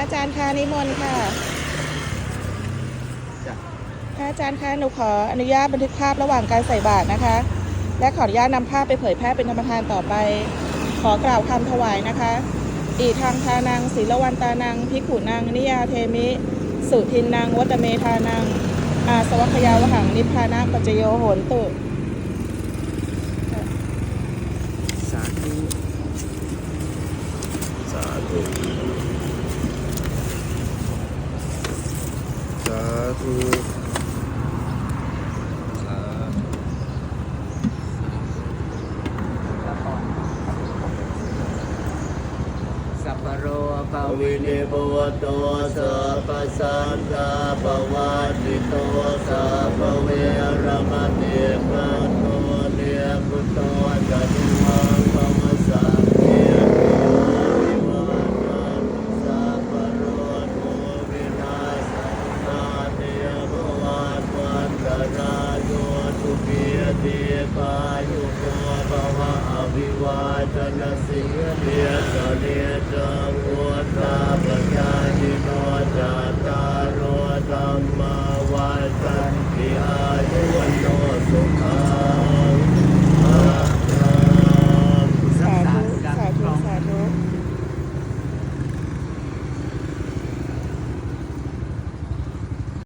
อาจารย์คะนิมนต์ค่ะจ้ะพระอาจารย์คะหนูขออนุญาตบันทึกภาพระหว่างการใส่บาตรนะคะ และขออนุญาตนำภาพไปเผยแพร่เป็นธรรมทานต่อไป ขอกล่าวคำถวายนะคะอีทางทานังศีลวันตานังพิกขุนังนิยาเทมิ สุทินนังวัตเมทานัง อาสวัคยาวหังนิพพานะปัจจโยโหนตุสาธุสาธุ สาธุสาธุสัพพโรปอวินิบวโตสัพพสันตาปวัตติโตสัพพเวรมณีมัตโตเนียพุตโตจันมังปวสังเกวิวัตสัพพะโรโทวินาศนาเนียภวัตวันตรายโยทุเกีย ติปายุโกภวะอภิวาทนสิเนสเนจัง